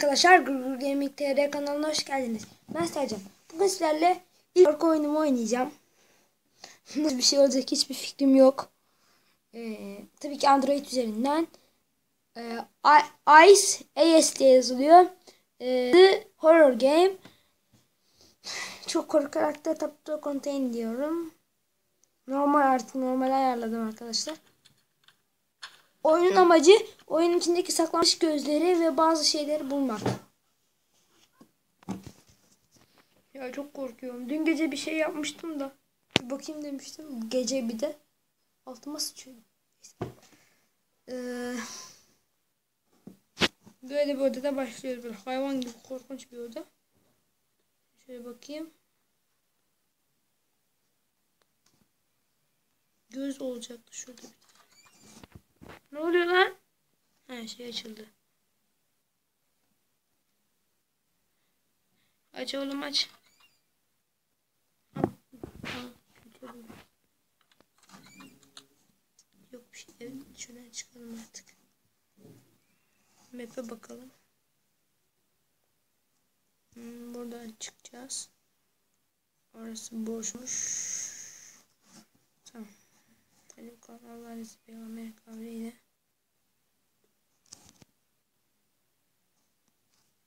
arkadaşlar Gurgur Gaming TR kanalına hoş geldiniz. Ben Sercan. Bugün sizlerle ilk korku oyunumu oynayacağım. Nasıl bir şey olacak hiçbir fikrim yok. Ee, tabii ki Android üzerinden. Ee, Ice AS diye yazılıyor. Ee, The Horror Game. Çok korkarak da Tap to Contain diyorum. Normal artık normal ayarladım arkadaşlar. Oyunun amacı oyunun içindeki saklanmış gözleri ve bazı şeyleri bulmak. Ya çok korkuyorum. Dün gece bir şey yapmıştım da. Bir bakayım demiştim. Gece bir de. Altıma sıçıyordum. Ee, böyle bir odada başlıyoruz. Böyle hayvan gibi korkunç bir oda. Şöyle bakayım. Göz olacaktı şurada bir ne oluyor lan? Her şey açıldı. Aç oğlum aç. Yok bir şey. Evet, şuradan çıkalım artık. Map'e bakalım. Hmm, buradan çıkacağız. Orası boşmuş. Bakalım Allah'ın izniyle Peygamber kavliyle.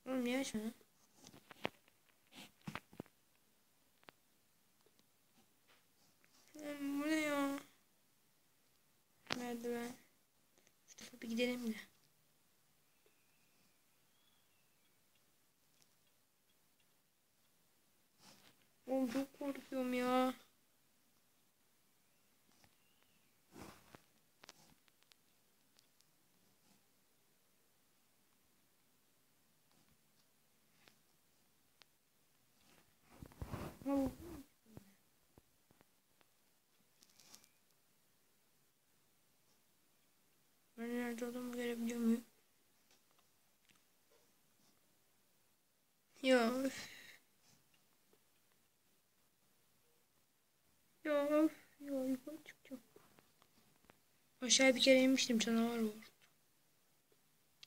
Oğlum niye açmıyor? Bu ne ya? Merdiven. Şu tarafa bir gidelim de. Oğlum çok korkuyorum ya. Ben nerede olduğumu görebiliyor muyum? Ya öf. Ya yukarı çıkacağım. Aşağı bir kere inmiştim canavar var.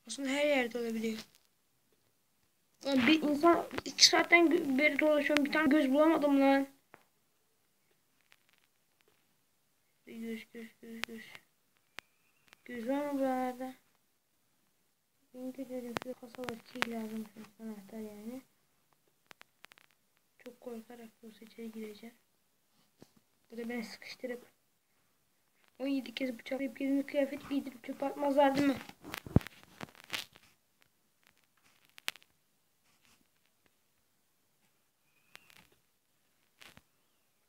Aslında her yerde olabiliyor. Lan bir insan iki saatten beri dolaşıyorum. Bir tane göz bulamadım lan. Göz göz göz göz. Göz var mı buralarda? Benim dedim şu kasa var. Key lazım. Anahtar yani. Çok korkarak bu içeri gireceğim. Bu da beni sıkıştırıp 17 kez bıçaklayıp gezini kıyafet giydirip çöp atmazlar değil mi?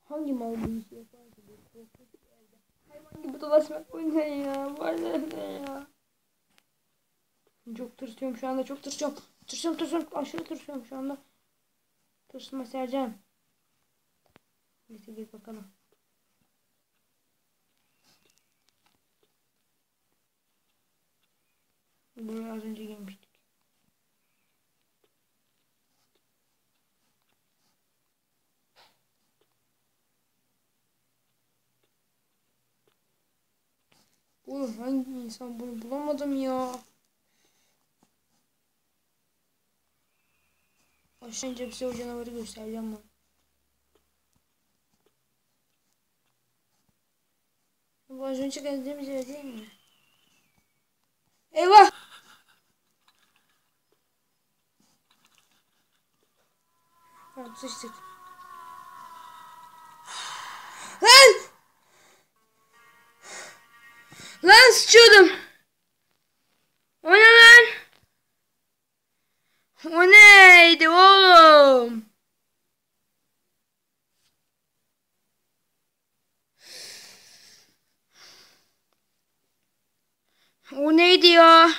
Hangi mal bunu şey yapar ki bu korkunç? Hayvan gibi dolaşmak bu ne ya? Var ne ya? Çok tırsıyorum şu anda çok tırsıyorum. Tırsıyorum tırsıyorum aşırı tırsıyorum şu anda. Tırsma Sercan. Neyse gir bakalım. Buraya az önce gelmiştik. Oğlum hangi insan bunu bulamadım ya. Aşağı ince bize o canavarı göstereceğim ben. Bu az önce geldiğimiz yer değil mi? Eyvah! Ha, sıçtık. Lan sıçıyordum. O ne lan? O neydi oğlum? O neydi ya?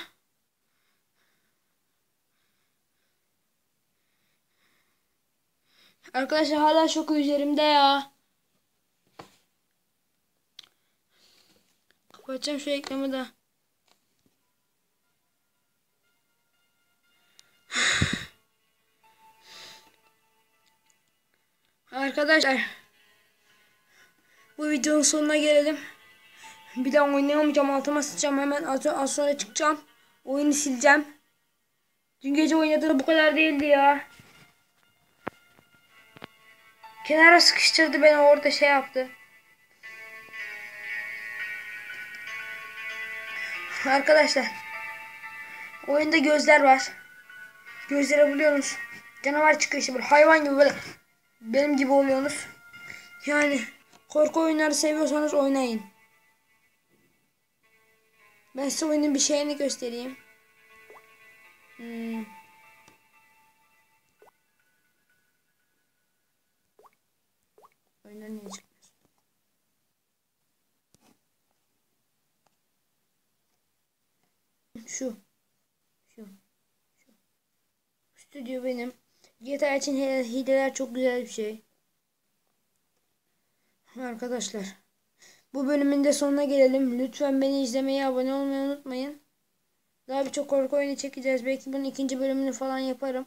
Arkadaşlar hala şok üzerimde ya. Kapatacağım şu ekranı da. Arkadaşlar bu videonun sonuna gelelim. Bir daha oynayamayacağım altıma sıçacağım hemen az, az sonra çıkacağım. Oyunu sileceğim. Dün gece oynadığı bu kadar değildi ya. Kenara sıkıştırdı beni orada şey yaptı. Arkadaşlar. Oyunda gözler var. Gözlere buluyorsunuz. Canavar çıkıyor işte böyle hayvan gibi böyle. Benim gibi oluyorsunuz. Yani korku oyunları seviyorsanız oynayın. Ben size oyunun bir şeyini göstereyim. Hmm. Oyundan niye çıkmıyorsun? Şu. Şu. Şu. Stüdyo benim. GTA için hile- hileler çok güzel bir şey. Arkadaşlar. Bu bölümün de sonuna gelelim. Lütfen beni izlemeyi, abone olmayı unutmayın. Daha birçok korku oyunu çekeceğiz. Belki bunun ikinci bölümünü falan yaparım.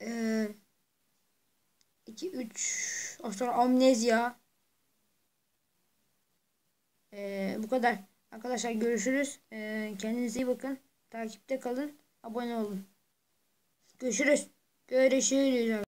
Ee, 2, 3. Sonra amnezya. Ee, bu kadar. Arkadaşlar görüşürüz. Ee, kendinize iyi bakın. Takipte kalın. Abone olun. Görüşürüz. Görüşürüz.